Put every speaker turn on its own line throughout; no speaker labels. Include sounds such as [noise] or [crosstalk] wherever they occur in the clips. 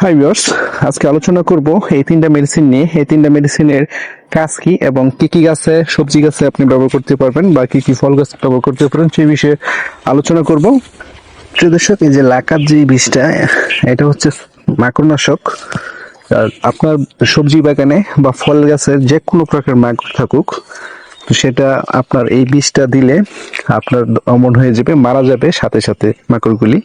Hi viewers আজকে আলোচনা করব এই তিনটা মেডিসিন নিয়ে। এই তিনটা মেডিসিনের কাজ কি এবং কি কি গাছে, সবজি গাছে আপনি ব্যবহার করতে পারবেন বা কি কি ফল গাছে ব্যবহার করতে পারেন সেই বিষয়ে আলোচনা করব। প্রিয় দর্শক, এই যে লাকার যে বীজটা, এটা হচ্ছে মাকড়নাশক। আপনার সবজি বাগানে বা ফল গাছের যে কোনো প্রকার মাকড় থাকুক, তো সেটা আপনার এই বীজটা দিলে আপনার অমন হয়ে যাবে, মারা যাবে সাথে সাথে মাকড়গুলি।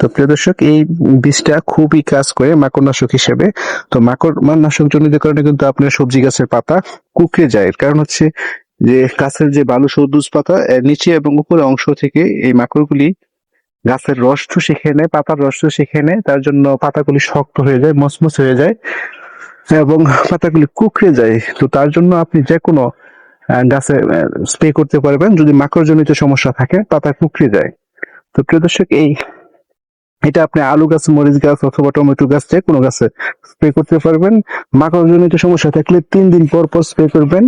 তো প্রিয় দর্শক, এই বীজটা খুবই কাজ করে মাকড়নাশক হিসেবে। তো মাকড় নাশক জনিত কারণে কিন্তু আপনার সবজি গাছের পাতা কুকড়ে যায়। কারণ হচ্ছে যে গাছের যে বালু সবুজ পাতা, এর নিচে এবং উপরে অংশ থেকে এই মাকড়গুলি গাছের রস চুষে খেয়ে নেয়, পাতার রস চুষে খেয়ে নেয়, তার জন্য পাতাগুলি শক্ত হয়ে যায়, মচমচ হয়ে যায় এবং পাতাগুলি কুকড়ে যায়। তো তার জন্য আপনি যে কোনো গাছে স্প্রে করতে পারবেন। যদি মাকড়জনিত সমস্যা থাকে, পাতা কুকড়ে যায়। তো প্রিয় দর্শক, এই এটা আপনি আলু গাছ, মরিচ গাছ অথবা টমেটো গাছ যে কোনো গাছে স্প্রে করতে পারবেন। মাকড়জনিত সমস্যা থাকলে তিন দিন পর পর স্প্রে করবেন।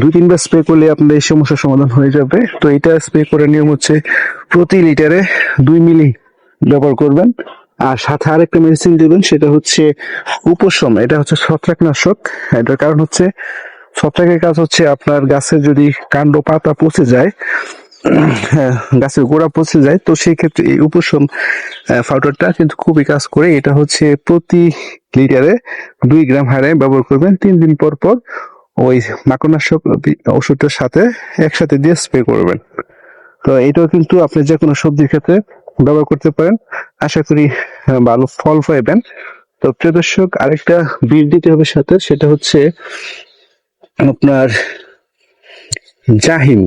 দুই তিনবার স্প্রে করলে আপনার এই সমস্যার সমাধান হয়ে যাবে। তো এটা স্প্রে করার নিয়ম হচ্ছে প্রতি লিটারে দুই মিলি ব্যবহার করবেন। আর সাথে আরেকটা মেডিসিন দেবেন, সেটা হচ্ছে উপশম। এটা হচ্ছে ছত্রাকনাশক। এটার কারণ হচ্ছে ছত্রাকের কাজ হচ্ছে আপনার গাছের যদি কাণ্ড পাতা পচে যায় [clears throat] গাছের গোড়া পচে যায়। তো সেই ক্ষেত্রে এই উপশম পাউডারটা কিন্তু খুবই কাজ করে। এটা হচ্ছে প্রতি লিটারে দুই গ্রাম হারে ব্যবহার করবেন। তিন দিন পর পর ওই মাকড়নাশক ওষুধটার সাথে একসাথে দিয়ে স্প্রে করবেন। তো এটাও কিন্তু আপনি যে কোনো সবজির ক্ষেত্রে ব্যবহার করতে পারেন। আশা করি ভালো ফল পাইবেন। তো প্রিয় দর্শক, আরেকটা বীজ দিতে হবে সাথে, সেটা হচ্ছে আপনার জাহিম।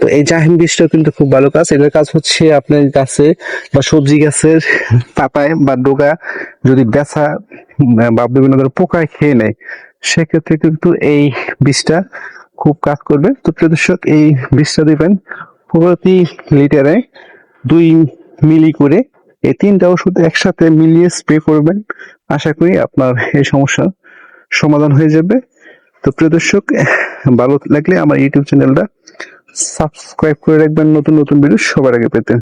তো এই জাহিম বীজটাও কিন্তু খুব ভালো কাজ। এটার কাজ হচ্ছে আপনার গাছে বা সবজি গাছের পাতায় বা ডোগা যদি বেচা বা বিভিন্ন ধরনের পোকায় খেয়ে নেয়, সেক্ষেত্রে কিন্তু এই বীজটা খুব কাজ করবে। তো প্রিয় দর্শক, এই বীজটা দিবেন প্রতি লিটারে দুই মিলি করে এই তিনটা ওষুধ একসাথে মিলিয়ে স্প্রে করবেন। আশা করি আপনার এই সমস্যা সমাধান হয়ে যাবে। তো প্রিয় দর্শক, ভালো লাগলে আমার ইউটিউব চ্যানেলটা সাবস্ক্রাইব করে রাখবেন নতুন নতুন ভিডিও সবার আগে পেতে।